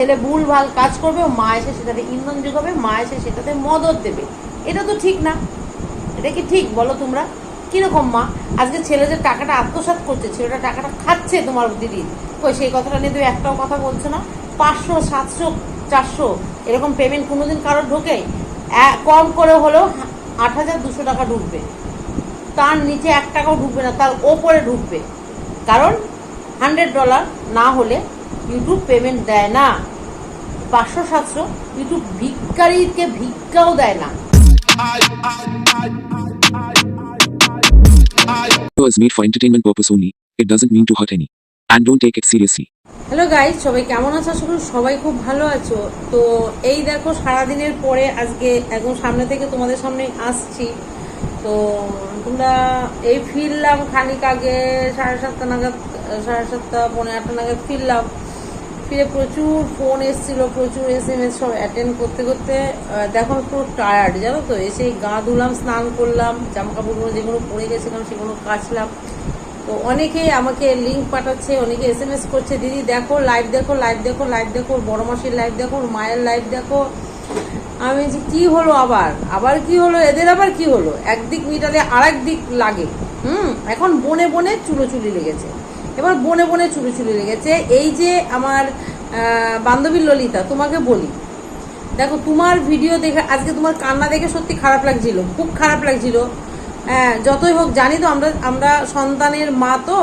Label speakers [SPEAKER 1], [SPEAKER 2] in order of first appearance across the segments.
[SPEAKER 1] ছেলে ভুল ভালো কাজ করবে মা এসে সেটাতে ইন্ধন যোগাবে, মা এসে সেটাতে মদত দেবে। এটা তো ঠিক না। এটা কি ঠিক বলো তোমরা? কীরকম মা? আজকে ছেলে যে টাকাটা আত্মসাৎ করছে, ছেলেটা টাকাটা খাচ্ছে তোমার দিদি। কই, সেই কথাটা নিয়ে তুমি একটাও কথা বলছো না? পাঁচশো, সাতশো, চারশো, এরকম পেমেন্ট কোনোদিন কারোর ঢোকে? কম করে হলেও আট হাজার দুশো টাকা ঢুকবে। তার নিচে এক টাকাও ঢুকবে না, তার ওপরে ঢুকবে। কারণ হান্ড্রেড ডলার না হলে ইউটিউব পেমেন্ট দেয় না। পাঁচশো সাতশো ইউটিউব ভিক্ষারীকে ভিক্ষাও দেয় না
[SPEAKER 2] is made for entertainment purpose only. It doesn't mean to hurt any. And don't take it seriously.
[SPEAKER 1] Hello guys সবাই কেমন আছো আশা করি সবাই খুব ভালো আছো তো এই দেখো সারাদিনের পরে আজকে একদম সামনে থেকে তোমাদের সামনে আসছি তো তোমরা এই ফিরলাম খানিক আগে সাড়ে সাতটা নাগাদ সাড়ে সাতটা পৌনে আটটা নাগাদ ফিরলাম ফিরে প্রচুর ফোন এসেছিল, প্রচুর এস এম এস সব অ্যাটেন্ড করতে করতে দেখো পুরো টায়ার্ড জানো তো? এসে গা ধুলাম, স্নান করলাম জামা কাপড়গুলো যেগুলো পরে গেছিলাম সেগুলো কাচলাম। তো অনেকেই আমাকে লিঙ্ক পাঠাচ্ছে, অনেকে এস এম এস করছে, দিদি দেখো লাইভ দেখো লাইভ দেখো লাইভ দেখো, বড় মাসির লাইভ দেখো, মায়ের লাইভ দেখো। আমি যে কি হলো আবার? আবার কি হলো? এদের আবার কি হলো? একদিক মিটালে আর দিক লাগে। হুম? এখন বনে বনে চুলোচুলি লেগেছে। এবার বনে বনে চুরি চুরি লেগেছে। এই যে আমার বান্ধবী ললিতা, তোমাকে বলি। দেখো, তোমার ভিডিও দেখে, আজকে তোমার কান্না দেখে সত্যি খারাপ লাগছিল, খুব খারাপ লাগছিল। হ্যাঁ যতই হোক, জানি তো আমরা আমরা সন্তানের মা তো,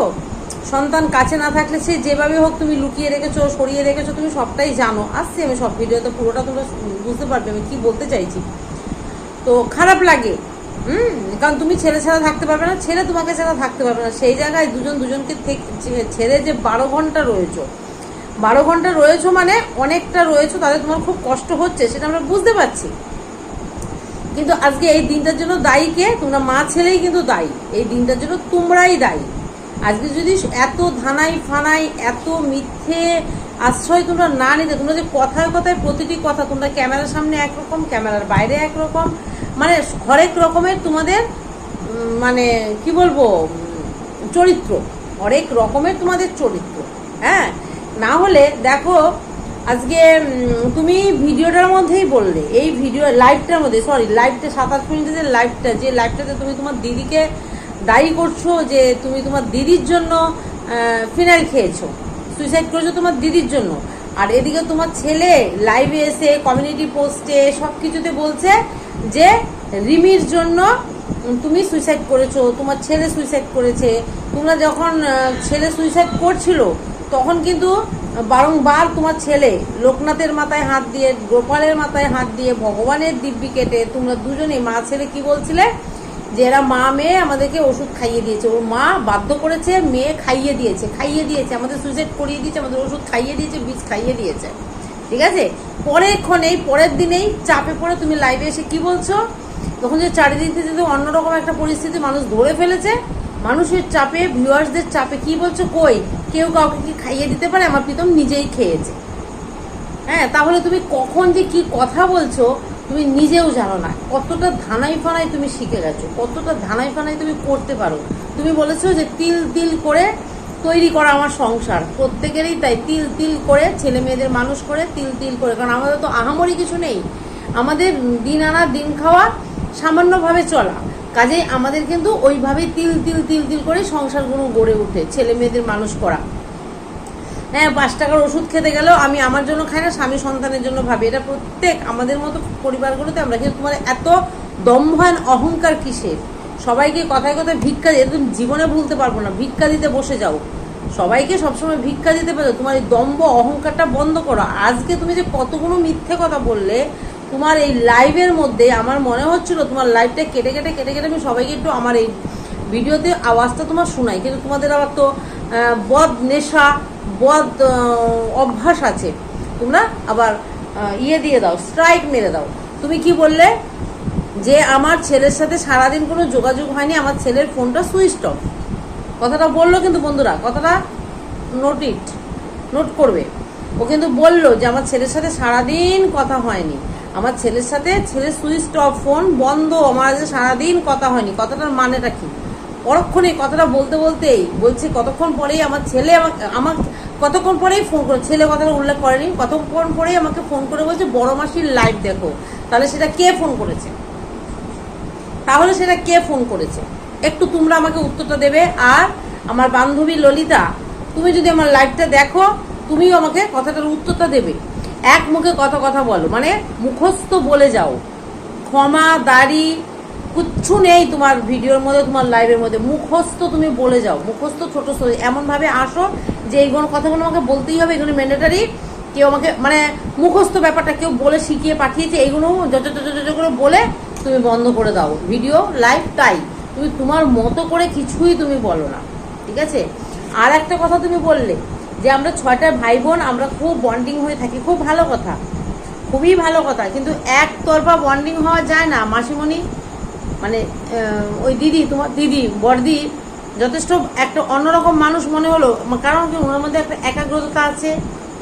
[SPEAKER 1] সন্তান কাছে না থাকলে সে যেভাবে হোক তুমি লুকিয়ে রেখেছো, সরিয়ে রেখেছো, তুমি সবটাই জানো। আসছি আমি সব ভিডিওতে পুরোটা তোমরা বুঝতে পারবে, আমি কি বলতে চাইছি। তো খারাপ লাগে। হুম, কারণ তুমি ছেলে ছাড়া থাকতে পারবে না, ছেলে তোমাকে ছাড়া থাকতে পারবে না। সেই জায়গায় দুজন দুজনকে ছেড়ে যে বারো ঘণ্টা রয়েছো, বারো ঘণ্টা রয়েছো মানে অনেকটা রয়েছো তাদের তোমার খুব কষ্ট হচ্ছে, সেটা আমরা বুঝতে পারছি। কিন্তু আজকে এই দিনটার জন্য দায়ী কে? তোমরা মা ছেলেই কিন্তু দায়ী। এই দিনটার জন্য তোমরাই দায়ী। আজকে যদি এত ধানাই ফানাই, এত মিথ্যে আশ্রয় তোমরা না নিতে, তোমরা যে কথায় কথায় প্রতিটি কথা, তোমরা ক্যামেরার সামনে একরকম, ক্যামেরার বাইরে একরকম মানে হরেক রকমের তোমাদের মানে কি বলব চরিত্র, হরেক রকমের তোমাদের চরিত্র হ্যাঁ? না হলে দেখো, আজকে তুমি ভিডিওটার মধ্যেই বললে, এই ভিডিও, লাইভটার মধ্যে সরি লাইভটা সাত আট মিনিটের লাইভটা, যে লাইভটাতে তুমি তোমার দিদিকে দায়ী করছ যে তুমি তোমার দিদির জন্য ফিনাইল খেয়েছো। সুইসাইড করেছ তোমার দিদির জন্য। আর এদিকে তোমার ছেলে লাইভে এসে কমিউনিটি পোস্টে সব কিছুতে বলছে যে, রিমির জন্য তুমি সুইসাইড করেছ, তোমার ছেলে সুইসাইড করেছে। তোমরা যখন ছেলে সুইসাইড করছিল, তখন কিন্তু বারংবার তোমার ছেলে লোকনাথের মাথায় হাত দিয়ে, গোপালের মাথায় হাত দিয়ে, ভগবানের দিব্যি কেটে তোমরা দুজনেই মা ছেলে কি বলছিলে? যে এরা মা মেয়ে আমাদেরকে ওষুধ খাইয়ে দিয়েছে। ওর মা বাধ্য করেছে মেয়ে খাইয়ে দিয়েছে খাইয়ে দিয়েছে, আমাদের সুইসাইড করিয়ে দিয়েছে, আমাদের ওষুধ খাইয়ে দিয়েছে বীজ খাইয়ে দিয়েছে। ঠিক আছে? পরেক্ষণেই পরের দিনেই চাপে পড়ে তুমি লাইভে এসে কি বলছো? তখন যে চারিদিক থেকে যদি অন্যরকম একটা পরিস্থিতি মানুষ ধরে ফেলেছে, মানুষের চাপে ভিউয়ার্সদের চাপে কি বলছো? কই? কেউ কাউকে কি খাইয়ে দিতে পারে? আমার প্রীতম নিজেই খেয়েছে। হ্যাঁ তাহলে তুমি কখন যে কি কথা বলছো তুমি নিজেও জানো না কতটা ধানাই ফানাই তুমি শিখে গেছো, কতটা ধানাই ফানাই তুমি করতে পারো। তুমি বলেছ যে তিল তিল করে তৈরি করা আমার সংসার। প্রত্যেকেরই তাই তিল তিল করে ছেলে মেয়েদের মানুষ করে তিল তিল করে, কারণ আমাদের তো আহামরি কিছু নেই। আমাদের দিন আনা, দিন খাওয়া সামান্যভাবে চলা। কাজেই আমাদের কিন্তু ওইভাবেই তিল তিল তিল তিল করে সংসারগুলো গড়ে ওঠে, ছেলে মেয়েদের মানুষ করা। হ্যাঁ পাঁচ টাকার ওষুধ খেতে গেলেও আমি আমার জন্য খাই না, স্বামী সন্তানের জন্য ভাবি। এটা প্রত্যেক আমাদের মতো পরিবারগুলোতে আমরা কিন্তু তোমার এত দম্ভান অহংকার কিসের? সবাইকে কথায় কথায় ভিক্ষা দিয়ে তুমি জীবনে ভুলতে পারব না। ভিক্ষা দিতে বসে যাও। সবাইকে সবসময় ভিক্ষা দিতে পারো। তোমার এই দম্ভ অহংকারটা বন্ধ করো। আজকে তুমি যে কতগুলো মিথ্যে কথা বললে, তোমার এই লাইভের মধ্যে আমার মনে হচ্ছিল তোমার লাইভটা কেটে কেটে কেটে কেটে আমি সবাইকে একটু আমার এই ভিডিওতে আওয়াজটা তোমার শোনাই। কিন্তু তোমাদের আবার তো বদ নেশা বদ অভ্যাস আছে। তোমরা আবার ইয়ে দিয়ে দাও স্ট্রাইক মেরে দাও। তুমি কি বললে? যে আমার ছেলের সাথে সারাদিন কোনো যোগাযোগ হয়নি, আমার ছেলের ফোনটা সুইচ অফ কথাটা বলল কিন্তু বন্ধুরা, কথাটা নোটিট নোট করবে। ও কিন্তু বলল যে আমার ছেলের সাথে সারাদিন কথা হয়নি। আমার ছেলের সাথে, ছেলের সুইচ অফ ফোন বন্ধ, আমার সারাদিন কথা হয়নি। কথাটার মানেটা কি? পরক্ষণে কথাটা বলতে বলতেই বলছে, কতক্ষণ পরেই আমার ছেলে আমাকে, আমার, কতক্ষণ পরেই ফোন করে ছেলে কথাটা উল্লেখ করেনি, কতক্ষণ পরেই আমাকে ফোন করে বলছে, বড় মাসির লাইভ দেখো, তাহলে সেটা কে ফোন করেছে? তাহলে সেটা কে ফোন করেছে? একটু তোমরা আমাকে উত্তরটা দেবে, আর আমার বান্ধবী ললিতা, তুমি যদি আমার লাইভটা দেখো, তুমিও আমাকে কথাটার উত্তরটা দেবে। এক মুখে কথা কথা বলো মানে মুখস্থ বলে যাও। ক্ষমা, দাড়ি কিচ্ছু নেই তোমার ভিডিওর মধ্যে, তোমার লাইভের মধ্যে। মুখস্থ তুমি বলে যাও, মুখস্থ ছোট এমনভাবে আসো যে এইগুলো কথাগুলো আমাকে বলতেই হবে, এগুলো ম্যান্ডেটারি কেউ আমাকে মানে মুখস্থ ব্যাপারটা কেউ বলে শিখিয়ে পাঠিয়েছে এইগুলো যত যত যত করে বলে তুমি বন্ধ করে দাও। ভিডিও লাইভ তাই। তুমি তোমার মতো করে কিছুই তুমি বলো না। ঠিক আছে? আর একটা কথা তুমি বললে, যে আমরা ছয়টা ভাই বোন আমরা খুব বন্ডিং হয়ে থাকি। খুব ভালো কথা। খুবই ভালো কথা। কিন্তু একতরফা বন্ডিং হওয়া যায় না, মাসিমণি। মানে ওই দিদি, তোমার দিদি, বড়দি, যথেষ্ট একটা অন্যরকম মানুষ মনে হলো। কারণ কি ওনার মধ্যে একটা একাগ্রতা আছে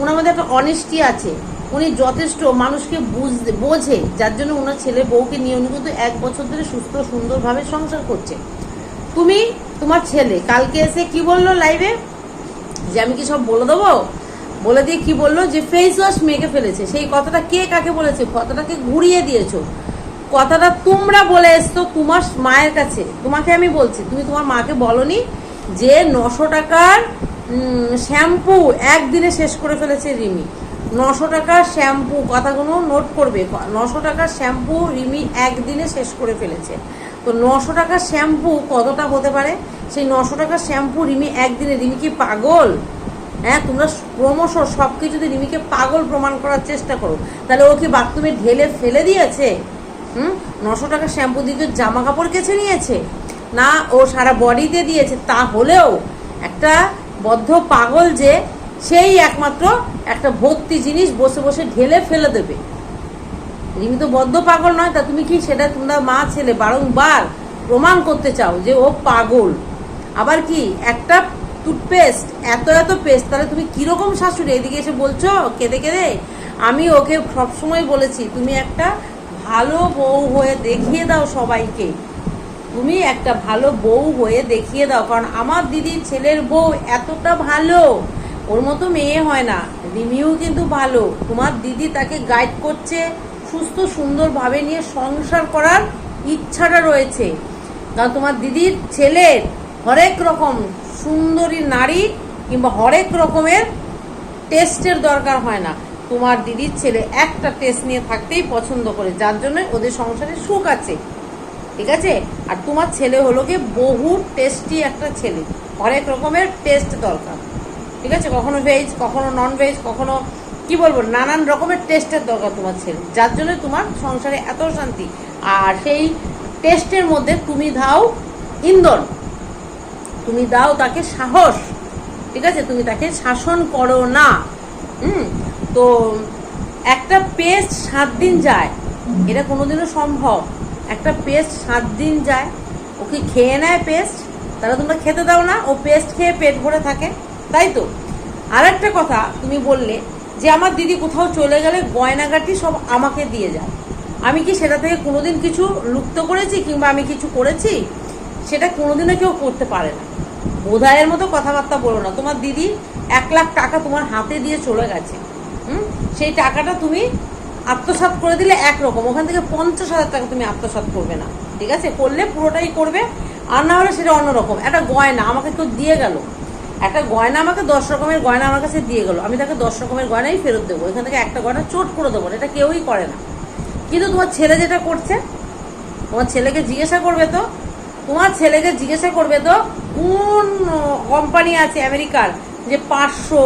[SPEAKER 1] ওনার মধ্যে একটা অনেস্টি আছে। উনি যথেষ্ট মানুষকে বুঝতে, বোঝে, যার জন্য ওনার ছেলে বউকে নিয়ে উনি কিন্তু এক বছর ধরে সুস্থ, সুন্দরভাবে সংসার করছে। তুমি, তোমার ছেলে, কালকে এসে কি বলল লাইভে যে আমি কি সব বলে দেবো? বলে দিয়ে কি বলল? যে ফেস ওয়াশ মেখে ফেলেছে। সেই কথাটা কে কাকে বলেছে? কথাটাকে ঘুরিয়ে দিয়েছ। কথাটা তোমরা বলে এসছো তোমার মায়ের কাছে। তোমাকে আমি বলছি, তুমি তোমার মাকে বলনি যে নশো টাকার শ্যাম্পু একদিনে শেষ করে ফেলেছে রিমি। নশো টাকার শ্যাম্পু, কথাগুলো নোট করবে। নশো টাকার শ্যাম্পু রিমি একদিনে শেষ করে ফেলেছে। তো নশো টাকার শ্যাম্পু কতটা হতে পারে? সেই নশো টাকার শ্যাম্পু রিমি একদিনে, রিমি কি পাগল? হ্যাঁ তোমরা ক্রমশ সব কিছুতে রিমিকে পাগল প্রমাণ করার চেষ্টা করো, তাহলে ও কি বাথরুমে ঢেলে ফেলে দিয়েছে? হুম? নশো টাকা শ্যাম্পু দিয়ে জামা কাপড় কেছে নিয়েছে। না, ও সারা বডিতে দিয়েছে। তা হলেও একটা বদ্ধ পাগল যে সেই একমাত্র একটা ভর্তি জিনিস বসে বসে ঢেলে ফেলে দেবে। রিমি তো বদ্ধ পাগল নয়, তা তুমি কি সেটা তোমরা মা, ছেলে বারংবার প্রমাণ করতে চাও যে ও পাগল? আবার কি, একটা টুথপেস্ট, এত এত পেস্ট, তাহলে তুমি কীরকম শাশুড়ি? এদিকে এসে বলছো, কেঁদে কেঁদে? আমি ওকে সবসময় বলেছি, তুমি একটা ভালো বউ হয়ে দেখিয়ে দাও সবাইকে। তুমি একটা ভালো বউ হয়ে দেখিয়ে দাও, কারণ আমার দিদির ছেলের বউ এতটা ভালো, ওর মতো মেয়ে হয় না। রিমিও কিন্তু ভালো। তোমার দিদি তাকে গাইড করছে, সুস্থ, সুন্দরভাবে নিয়ে সংসার করার ইচ্ছাটা রয়েছে। কারণ তোমার দিদির ছেলের হরেক রকম সুন্দরী নারী কিংবা হরেক রকমের টেস্টের দরকার হয় না। তোমার দিদির ছেলে একটা টেস্ট নিয়ে থাকতেই পছন্দ করে, যার জন্য ওদের সংসারে সুখ আছে। ঠিক আছে? আর তোমার ছেলে হলো গিয়ে বহু টেস্টি একটা ছেলে। হরেক রকমের টেস্ট দরকার। ঠিক আছে? কখনো ভেজ কখনো নন ভেজ কখনো কি বলব, নানান রকমের টেস্টের দরকার তোমার ছেলে। যার জন্য তোমার সংসারে এত শান্তি। আর সেই টেস্টের মধ্যে তুমি দাও ইন্ধন। তুমি দাও তাকে সাহস। ঠিক আছে? তুমি তাকে শাসন করো না। হুম? তো একটা পেস্ট সাত দিন যায়। এটা কোনোদিনও সম্ভব। একটা পেস্ট সাত দিন যায়। ওকে খেয়ে নেয় পেস্ট। তাহলে তোমরা খেতে দাও না, ও পেস্ট খেয়ে পেট ভরে থাকে। তাই তো? আর একটা কথা তুমি বললে যে আমার দিদি কোথাও চলে গেলে গয়নাগাটি সব আমাকে দিয়ে যায়। আমি কি সেটা থেকে কোনোদিন কিছু লুপ্ত করেছি কিংবা আমি কিছু করেছি? সেটা কোনোদিনও কেউ করতে পারে না। বোধায়ের মতো কথাবার্তা বলো না। তোমার দিদি এক লাখ টাকা তোমার হাতে দিয়ে চলে গেছে। সেই টাকাটা তুমি আত্মসাৎ করে দিলে একরকম। ওখান থেকে পঞ্চাশ হাজার টাকা তুমি আত্মসাৎ করবে না, ঠিক আছে? করলে পুরোটাই করবে, আর না হলে সেটা অন্যরকম। একটা গয়না আমাকে কেউ দিয়ে গেল। একটা গয়না আমাকে দশ রকমের গয়না আমার কাছে দিয়ে গেলো। আমি তাকে দশ রকমের গয়নাই ফেরত দেবো। এখান থেকে একটা গয়না চোট করে দেবো এটা কেউই করে না। কিন্তু তোমার ছেলে যেটা করছে, তোমার ছেলেকে জিজ্ঞাসা করবে তো? তোমার ছেলেকে জিজ্ঞাসা করবে তো? কোন কোম্পানি আছে আমেরিকার যে পাঁচশো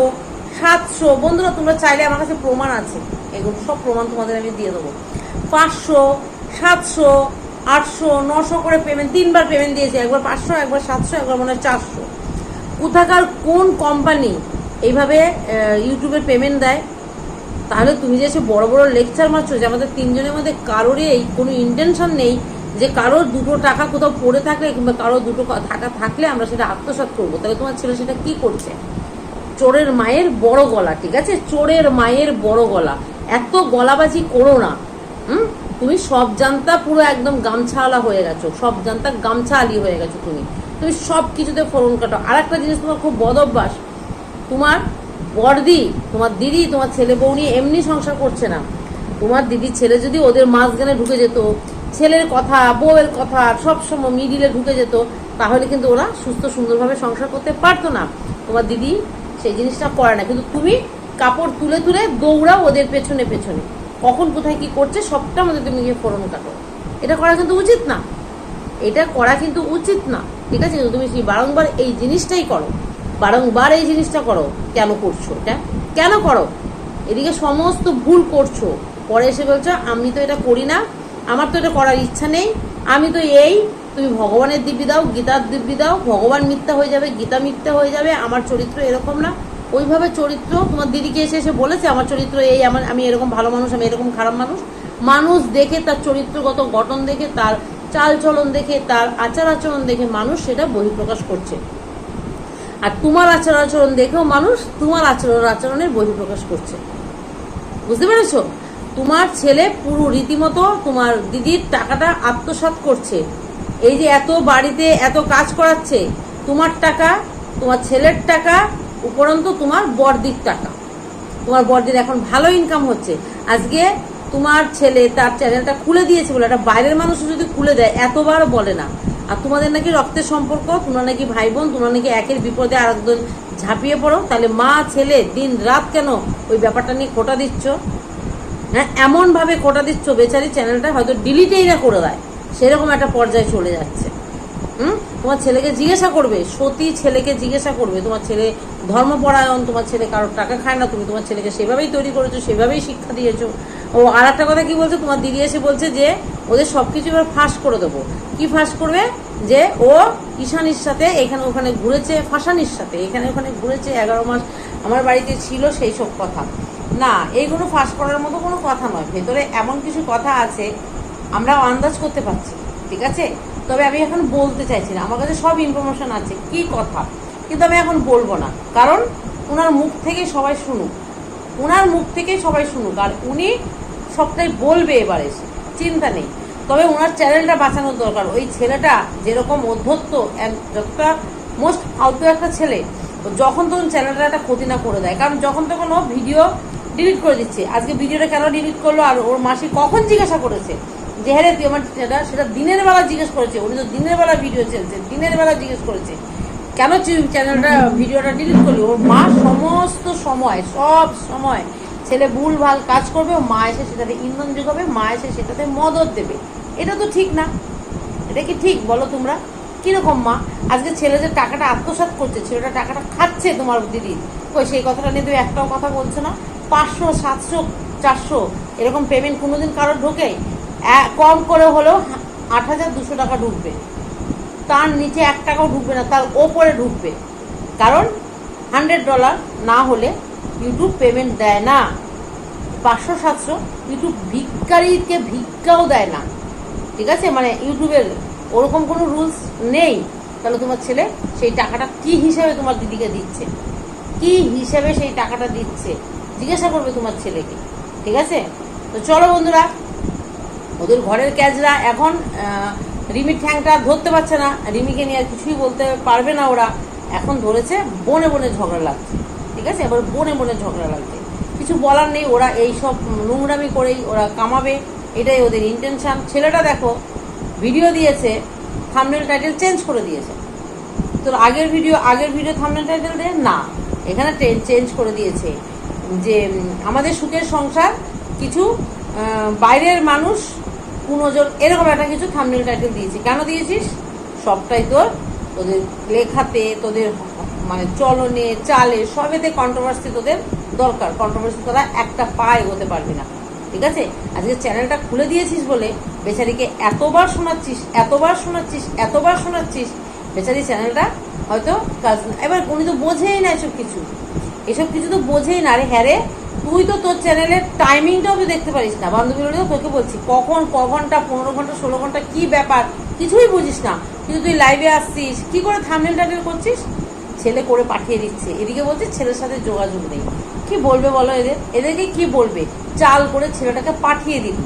[SPEAKER 1] সাতশো বন্ধুরা তোমরা চাইলে আমার কাছে প্রমাণ আছে। এগুলো সব প্রমাণ তোমাদের আমি দিয়ে দেবো। পাঁচশো সাতশো আটশো নশো করে পেমেন্ট তিনবার পেমেন্ট দিয়েছে। একবার পাঁচশো একবার সাতশো একবার মনে হয় চারশো কোথাকার কোন কোম্পানি এইভাবে আহ, ইউটিউবে পেমেন্ট দেয়? তাহলে তুমি যে সে বড় বড় লেকচার মারছো যে আমাদের তিনজনের মধ্যে কারোরই এই কোনো ইন্টেনশন নেই যে কারোর দুটো টাকা কোথাও পড়ে থাকলে কিংবা কারোর দুটো টাকা থাকলে আমরা সেটা আত্মসাৎ করব। তাহলে তোমার ছেলে সেটা কি করছে? চোরের মায়ের বড় গলা, ঠিক আছে? চোরের মায়ের বড় গলা। এত গলাবাজি করো না। হুম? তুমি সব জানতা পুরো একদম গামছাওয়ালা হয়ে গেছো। সব জানতা গামছা আলি হয়ে গেছো তুমি। তুমি সব কিছুতে ফোরন কাটো। আর একটা জিনিস তোমার খুব বদ অভ্যাস। তোমার বড়দি, তোমার দিদি, তোমার ছেলে বউ নিয়ে এমনি সংসার করছে না। তোমার দিদির ছেলে যদি ওদের মাঝখানে ঢুকে যেত, ছেলের কথা, বউয়ের কথা সবসময় মিডিলে ঢুকে যেত, তাহলে কিন্তু ওরা সুস্থ সুন্দরভাবে সংসার করতে পারতো না। তোমার দিদি সেই জিনিসটা করে না। কিন্তু তুমি কাপড় তুলে তুলে দৌড়াও ওদের পেছনে পেছনে। কখন, কোথায়, কি করছে সবটা মধ্যে তুমি গিয়ে ফোরন কাটো। এটা করা কিন্তু উচিত না। এটা করা কিন্তু উচিত না। ঠিক আছে? কিন্তু তুমি সেই বারংবার এই জিনিসটাই করো। বারংবার এই জিনিসটা করো। কেন করছ এটা? কেন করো? এদিকে সমস্ত ভুল করছ। পরে এসে বলছো, আমি তো এটা করি না। আমার তো এটা করার ইচ্ছা নেই। আমি তো এই তুমি ভগবানের দিব্যি দাও, গীতার দিব্যি দাও, ভগবান মিথ্যা হয়ে যাবে, গীতা মিথ্যা হয়ে যাবে, আমার চরিত্র এরকম না। ওইভাবে চরিত্র, তোমার দিদিকে এসে এসে বলেছে, আমার চরিত্র এই, আমার, আমি এরকম ভালো মানুষ, আমি এরকম খারাপ মানুষ। মানুষ দেখে তার চরিত্রগত গঠন দেখে, তার চাল চলন দেখে, তার আচার আচরণ দেখে মানুষ সেটা বহিঃপ্রকাশ করছে। আর তোমার আচার আচরণ দেখেও মানুষ তোমার আচরণ, আচরণের বহিঃপ্রকাশ করছে। বুঝতে পেরেছ? তোমার ছেলে পুরো রীতিমতো তোমার দিদির টাকাটা আত্মসাৎ করছে। এই যে এত বাড়িতে এত কাজ করাচ্ছে, তোমার টাকা, তোমার ছেলের টাকা, উপরন্ত তোমার বড়দির টাকা। তোমার বড়দির এখন ভালো ইনকাম হচ্ছে। আজকে তোমার ছেলে তার চ্যানেলটা খুলে দিয়েছে বলে, একটা বাইরের মানুষও যদি খুলে দেয়, এতবার বলে না। আর তোমাদের নাকি রক্তের সম্পর্ক, তোমরা নাকি ভাই বোন তোমরা নাকি একের বিপদে আর একজন ঝাঁপিয়ে পড়ো। তাহলে মা, ছেলে দিন রাত কেন ওই ব্যাপারটা নিয়ে খোটা দিচ্ছ? হ্যাঁ এমনভাবে খোটা দিচ্ছ, বেচারি চ্যানেলটা হয়তো ডিলিটেই না করে দেয়। সেরকম একটা পর্যায়ে চলে যাচ্ছে। হুম? তোমার ছেলেকে জিজ্ঞাসা করবে, সতী ছেলেকে জিজ্ঞাসা করবে, তোমার ছেলে ধর্মপরায়ণ, তোমার ছেলে কারোর টাকা খায় না, তুমি তোমার ছেলেকে সেভাবেই তৈরি করেছ, সেভাবেই শিক্ষা দিয়েছ। ও আর একটা কথা কি বলছে? তোমার দিদি এসে বলছে যে, ওদের সব কিছু এবার ফাঁস করে দেবো। কি ফাঁস করবে? যে ও ঈশানির সাথে এখানে ওখানে ঘুরেছে, ফাঁসানির সাথে। এখানে ওখানে ঘুরেছে, এগারো মাস আমার বাড়িতে ছিল সেই সব কথা। না এইগুলো ফাঁস করার মতো কোনো কথা নয়। ভেতরে এমন কিছু কথা আছে আমরা আন্দাজ করতে পারছি, ঠিক আছে? তবে আমি এখন বলতে চাইছি না। আমার কাছে সব ইনফরমেশন আছে, কি কথা। কিন্তু আমি এখন বলব না। কারণ ওনার মুখ থেকে সবাই শুনুক। ওনার মুখ থেকে সবাই শুনুক। আর উনি সবটাই বলবে এবার, চিন্তা নেই। তবে ওনার চ্যানেলটা বাঁচানোর দরকার। ওই ছেলেটা যেরকম অধ্যত্ত যতটা মোস্ট ফালতু একটা ছেলে যখন তখন চ্যানেলটা একটা ক্ষতি না করে দেয়। কারণ যখন তখন ও ভিডিও ডিলিট করে দিচ্ছে। আজকে ভিডিওটা কেন ডিলিট করল? আর ওর মাসি কখন জিজ্ঞাসা করেছে? যে হ্যাঁ তুই আমার সেটা সেটা দিনের বেলা জিজ্ঞেস করেছে। উনি তো দিনের বেলা ভিডিও চলছে দিনের বেলা জিজ্ঞেস করেছে। কেন চ্যানেলটা ভিডিওটা ডিলিট করলি? ওর মা সমস্ত সময়, সব সময়, ছেলে ভুল ভালো কাজ করবে, ও মা এসে সেটাতে ইন্ধন যোগাবে, মা এসে সেটাতে মদত দেবে। এটা তো ঠিক না। এটা কি ঠিক বলো তোমরা? কীরকম মা? আজকে ছেলে যে টাকাটা আত্মসাৎ করছে, ছেলেটা টাকাটা খাচ্ছে তোমার দিদি। কই, সেই কথাটা নিয়ে তুমি একটাও কথা বলছো না? পাঁচশো, সাতশো, চারশো, এরকম পেমেন্ট কোনোদিন কারোর ঢোকে? কম করে হলেও আট হাজার দুশো টাকা ঢুকবে। তার নিচে এক টাকাও ঢুকবে না, তার ওপরে ঢুকবে। কারণ হান্ড্রেড ডলার না হলে ইউটিউব পেমেন্ট দেয় না। পাঁচশো, সাতশো ইউটিউব ভিক্ষারীকে ভিক্ষাও দেয় না। ঠিক আছে? মানে ইউটিউবের ওরকম কোনো রুলস নেই। তাহলে তোমার ছেলে সেই টাকাটা কি হিসাবে তোমার দিদিকে দিচ্ছে? কি হিসাবে সেই টাকাটা দিচ্ছে? জিজ্ঞাসা করবে তোমার ছেলেকে। ঠিক আছে? তো চলো বন্ধুরা ওদের ঘরের ক্যাজরা এখন রিমির ঠ্যাংটা ধরতে পারছে না। রিমিকে নিয়ে আর কিছুই বলতে পারবে না ওরা। এখন ধরেছে বনে বনে ঝগড়া লাগছে। ঠিক আছে? এবার বনে বনে ঝগড়া লাগছে। কিছু বলার নেই, ওরা এই সব নোংরামি করেই ওরা কামাবে। এটাই ওদের ইন্টেনশন ছেলেটা দেখো ভিডিও দিয়েছে থামনেল টাইটেল চেঞ্জ করে দিয়েছে। তোর আগের ভিডিও আগের ভিডিও থামনেল টাইটেল দেয় না। এখানে চেঞ্জ করে দিয়েছে যে আমাদের সুখের সংসার কিছু বাইরের মানুষ পুনজন এরকম একটা কিছু থামনেল টাইটেল দিয়েছে। কেন দিয়েছিস? সবটাই তোর, তোদের লেখাতে, তোদের মানে চলনে, চালে, সবেতে কন্ট্রোভার্সি তোদের দরকার। কন্ট্রোভার্সি তোরা একটা পা এগোতে পারবি না। ঠিক আছে? আজকে চ্যানেলটা খুলে দিয়েছিস বলে বেচারিকে এতবার শোনাচ্ছিস এতবার শোনাচ্ছিস এতবার শোনাচ্ছিস, বেচারি চ্যানেলটা হয়তো কাজ এবার উনি তো বোঝেই না এসব কিছু। এসব কিছু তো বোঝেই না। আরে হ্যাঁ রে তুই তো তোর চ্যানেলের টাইমিংটাও তুই দেখতে পারিস না। বান্ধবীরাও তোকে বলছি, কখন ক ঘণ্টা পনেরো ঘণ্টা, ষোলো ঘণ্টা, কি ব্যাপার? কিছুই বুঝিস না। কিন্তু তুই লাইভে আসছিস, কি করে থামনেল টাইটেল করছিস? ছেলে করে পাঠিয়ে দিচ্ছে। এদিকে বলছে ছেলের সাথে যোগাযোগ নেই। কি বলবে বলো এদের? এদেরকে কি বলবে? চাল করে ছেলেটাকে পাঠিয়ে দিন।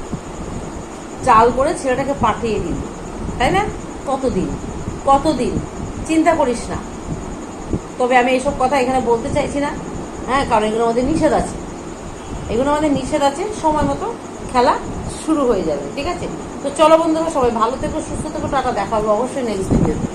[SPEAKER 1] চাল করে ছেলেটাকে পাঠিয়ে দিন। তাই না? কতদিন? কতদিন? চিন্তা করিস না। তবে আমি এইসব কথা এখানে বলতে চাইছি না। হ্যাঁ কারণ এগুলো আমাদের নিষেধ আছে। এগুলো আমাদের নিষেধ আছে, সময় মতো খেলা শুরু হয়ে যাবে, ঠিক আছে? তো চলো বন্ধুরা, সবাই ভালো থেকো, সুস্থ থেকো টাকা দেখা হবে অবশ্যই নেক্সট ভিডিওতে